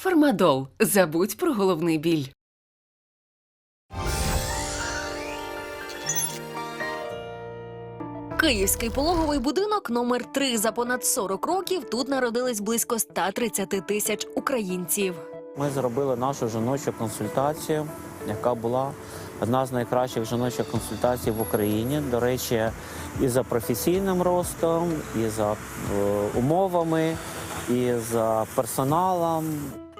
Фармадол. Забудь про головний біль. Київський пологовий будинок номер 3 за понад 40 років тут народились близько 130 тисяч українців. Ми зробили нашу жіночу консультацію, яка була одна з найкращих жіночих консультацій в Україні. До речі, і за професійним ростом, і за е, умовами, і за персоналом.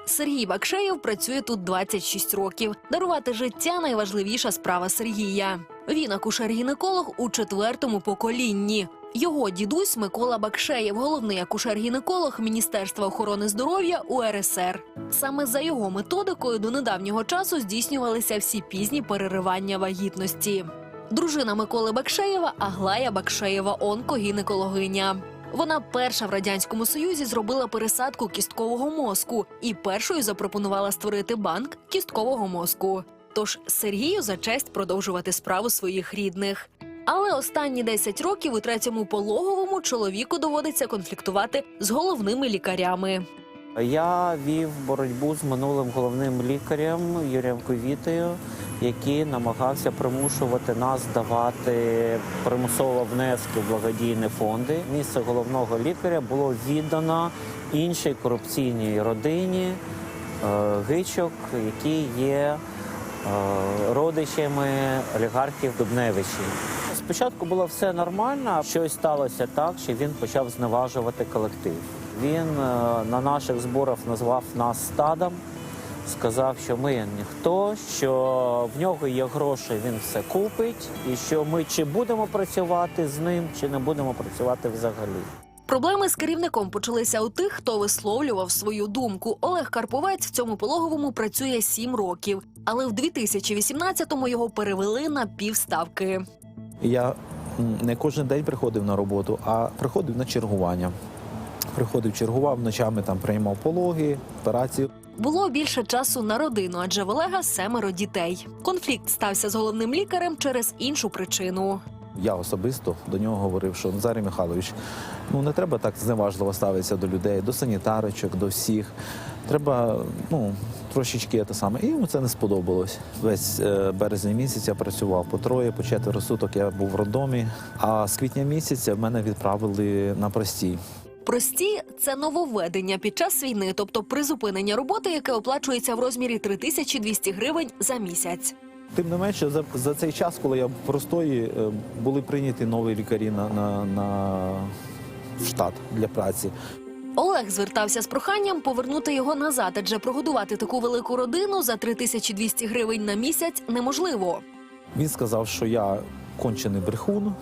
Сергій Бакшеєв працює тут 26 років. Дарувати життя найважливіша справа Сергія. Він акушер-гінеколог у четвертому поколінні. Його дідусь Микола Бакшеєв, головний акушер-гінеколог Міністерства охорони здоров'я УРСР. Саме за його методикою до недавнього часу здійснювалися всі пізні переривання вагітності. Дружина Миколи Бакшеєва Аглая Бакшеєва, онкогінекологиня. Вона перша в радянському союзі зробила пересадку кісткового мозку і першою запропонувала створити банк кісткового мозку. Тож Сергію за честь продовжувати справу своїх рідних. Але останні 10 років у третьому пологовому чоловіку доводиться конфліктувати з головними лікарями. Я вів боротьбу з минулим головним лікарем Юрієм Ковітою, який намагався примушувати нас давати примусово внески в благодійні фонди. Місце головного лікаря було віддано іншій корупційній родині е, гичок, які є е, родичами олігархів Дубневичів. Спочатку було все нормально, а щось сталося так, що він почав зневажувати колектив. Він е, на наших зборах назвав нас стадом, сказав, що ми ніхто, що в нього є гроші, він все купить, і що ми чи будемо працювати з ним, чи не будемо працювати взагалі. Проблеми з керівником почалися у тих, хто висловлював свою думку. Олег Карповець в цьому пологовому працює 7 років, але в 2018-му його перевели на півставки. Я не кожен день приходив на роботу, а приходив на чергування. Приходив, чергував ночами, там приймав пологи, операції. Було більше часу на родину, адже в Олега семеро дітей. Конфлікт стався з головним лікарем через іншу причину. Я особисто до нього говорив, що Назарій Михайлович, ну не треба так зневажливо ставитися до людей, до санітарочок, до всіх. Треба ну, трошечки те саме. І йому це не сподобалось. Весь е, березень місяць я працював по троє, по четверо суток я був в роддомі. А з квітня місяця мене відправили на простій. Прості це нововведення під час війни, тобто призупинення роботи, яке оплачується в розмірі 3200 гривень за місяць. Тим не менше, за, за цей час, коли я в простої, е, були прийняті нові лікарі на, на, на штат для праці. Олег звертався з проханням повернути його назад, адже прогодувати таку велику родину за 3200 гривень на місяць неможливо. Він сказав, що я кончений брехун,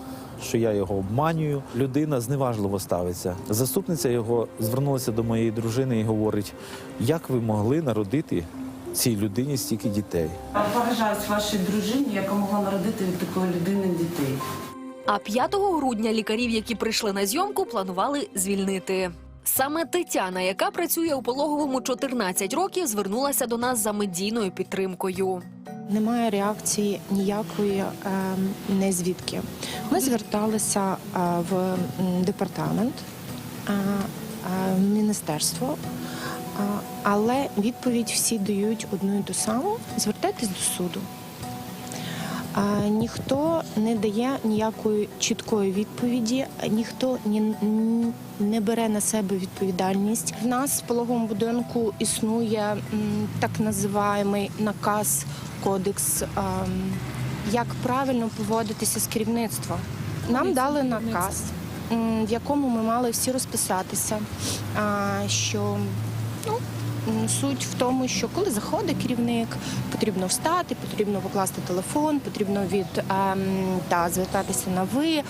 що я його обманюю. Людина зневажливо ставиться. Заступниця його звернулася до моєї дружини і говорить: як ви могли народити цій людині стільки дітей? Поважаюсь вашій дружині, яка могла народити від такої людини дітей. А 5 грудня лікарів, які прийшли на зйомку, планували звільнити. Саме Тетяна, яка працює у пологовому 14 років, звернулася до нас за медійною підтримкою. Немає реакції ніякої е, не звідки. Ми зверталися е, в департамент, е, е, в міністерство, але відповідь всі дають одну і ту саму: звертайтесь до суду. Ніхто не дає ніякої чіткої відповіді, ніхто ні, не бере на себе відповідальність. В нас в пологовому будинку існує так називаємий наказ, кодекс, як правильно поводитися з керівництвом. Нам дали наказ, в якому ми мали всі розписатися, що ну, суть в тому, що коли заходить керівник, потрібно встати, потрібно покласти телефон, потрібно від ем, та звертатися на ви.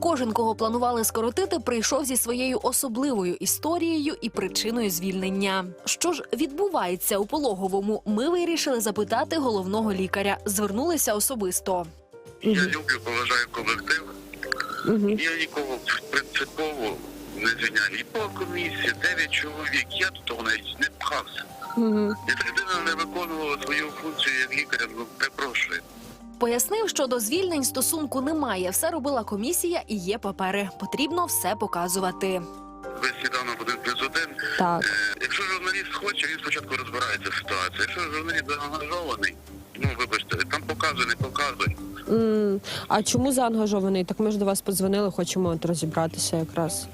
Кожен, кого планували скоротити, прийшов зі своєю особливою історією і причиною звільнення. Що ж відбувається у пологовому? Ми вирішили запитати головного лікаря. Звернулися особисто. Я люблю, поважаю колектив. Я нікого принципово не звільняю. Ні по комісії, 9 чоловік. Я до того навіть не пхався. Якщо людина не виконувала свою функцію як лікаря, ну перепрошую. Пояснив, що до звільнень стосунку немає. Все робила комісія і є папери. Потрібно все показувати. Ви сідав на один плюс один. Так. Е, Якщо журналіст журналіст хоче, він спочатку розбирається в ситуації. Якщо журналіст заангажований, ну вибачте, там показує, не показує. М, А чому заангажований? Так ми ж до вас подзвонили, хочемо от розібратися якраз.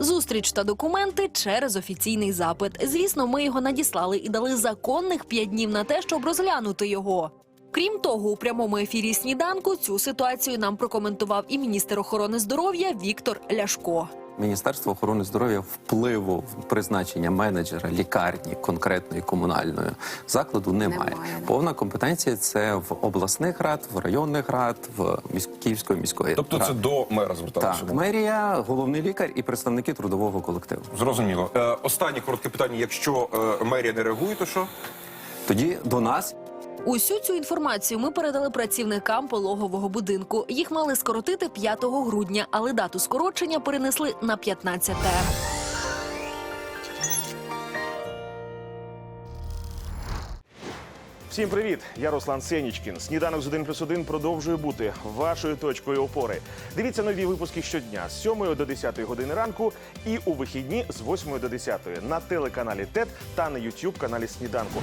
Зустріч та документи через офіційний запит. Звісно, ми його надіслали і дали законних п'ять днів на те, щоб розглянути його. Крім того, у прямому ефірі сніданку цю ситуацію нам прокоментував і міністр охорони здоров'я Віктор Ляшко. Міністерство охорони здоров'я впливу в призначення менеджера лікарні конкретної комунальної закладу немає. Немає. Повна компетенція це в обласних рад, в районних рад, в місь... Київської міської Тобто це до мера зверталися? так, мерія, головний лікар і представники трудового колективу. Зрозуміло. Е, останнє коротке питання. Якщо е, мерія не реагує, то що? Тоді до нас Усю цю інформацію ми передали працівникам пологового будинку. Їх мали скоротити 5 грудня, але дату скорочення перенесли на 15. Всім привіт! Я Руслан Сенічкін. Сніданок з 1 плюс 1 продовжує бути вашою точкою опори. Дивіться нові випуски щодня з 7 до 10 години ранку і у вихідні з 8 до 10 на телеканалі ТЕТ та на YouTube каналі Сніданку.